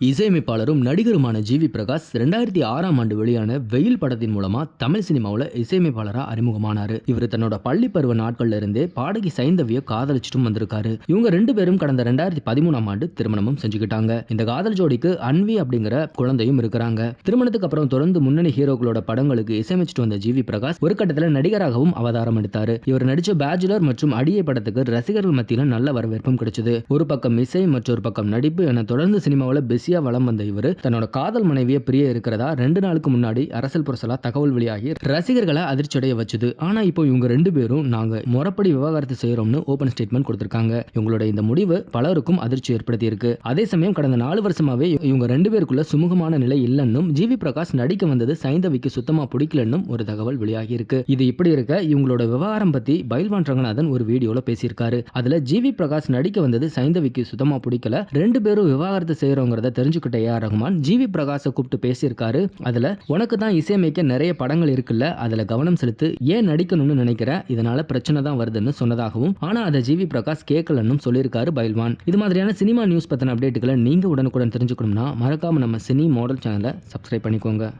இசையமைப்பாளரும் நடிகருமான GV Prakash ரெண்டாயிரத்தி ஆறாம் ஆண்டு வெளியான வெயில் படத்தின் மூலமா தமிழ் சினிமாவில் இசையமைப்பாளராக அறிமுகமானாரு. இவர் தன்னோட பள்ளி பருவ நாட்கள்ல இருந்தே பாடகி சைந்தவிய காதலிச்சிட்டும் வந்திருக்காரு. இவங்க ரெண்டு பேரும் கடந்த ரெண்டாயிரத்தி பதிமூணாம் ஆண்டு திருமணமும் செஞ்சுக்கிட்டாங்க. இந்த காதல் ஜோடிக்கு அன்வி அப்படிங்கிற குழந்தையும் இருக்கிறாங்க. திருமணத்துக்கு அப்புறம் தொடர்ந்து முன்னணி ஹீரோக்களோட படங்களுக்கு இசையமைச்சிட்டு வந்த ஜிவி பிரகாஷ் ஒரு கட்டத்தில் நடிகராகவும் அவதாரம் எடுத்தார். இவர் நடிச்ச பேச்சுலர் மற்றும் அடியை படத்துக்கு ரசிகர்கள் மத்தியில் நல்ல வரவேற்பும் கிடைச்சது. ஒரு பக்கம் இசை மற்றொரு பக்கம் நடிப்பு என தொடர்ந்து சினிமாவில் பிஸியா வளம் வந்த இவர். தன்னோட காதல் மனைவியை பிரிய இருக்கிறதா ரெண்டு நாளுக்கு முன்னாடி அரசல் புரசலா தகவல் வெளியாகி ரசிகர்களை அதிர்ச்சியடைய வச்சுது. ஆனா இப்போ இவங்க ரெண்டு பேரும் நாங்க முறப்படி விவாகரத்து செய்கிறோம்னு ஓப்பன் ஸ்டேட்மெண்ட் கொடுத்துருக்காங்க. இவங்களோட இந்த முடிவு பலருக்கும் அதிர்ச்சி ஏற்படுத்தி இருக்கு அதே சமயம் கடந்த நாலு வருஷமாவே இவங்க ரெண்டு பேருக்குள்ள சுமூகமான நிலை இல்லைன்னும் ஜிவி பிரகாஷ் நடிக்க வந்தது சைந்தவிக்கு சுத்தமாக பிடிக்கலன்னும் ஒரு தகவல் வெளியாகி இருக்கு இது இப்படி இருக்க இவங்களோட விவகாரம் பத்தி பைல்வான் ரங்கநாதன் ஒரு வீடியோல பேசியிருக்காரு. அதுல ஜிவி பிரகாஷ் நடிக்க வந்தது சைந்தவிக்கு சுத்தமா பிடிக்கல ரெண்டு பேரும் விவாகரத்து செய்யறோங்கிறத தெரிஞ்சுக்கிட்ட ஏஆர் ரகுமான். ஜிவி பிரகாஷை கூப்பிட்டு பேசியிருக்காரு. அதுல உனக்கு தான் இசையமைக்க நிறைய படங்கள் இருக்குல்ல? அதுல கவனம் செலுத்து. ஏன் நடிக்கணும்னு நினைக்கிற? இதனால பிரச்சனை தான் வருதுன்னு சொன்னதாகவும் ஆனா அதை ஜிவி பிரகாஷ் கேட்கலன்னு சொல்லியிருக்காரு பைல்வான். இது மாதிரியான சினிமா நியூஸ் பத்தின அப்டேட்டுகளை நீங்க உடனுக்குடன் தெரிஞ்சுக்கணும்னா மறக்காம நம்ம சினி மாடல் சேனலை சப்ஸ்கிரைப் பண்ணிக்கோங்க.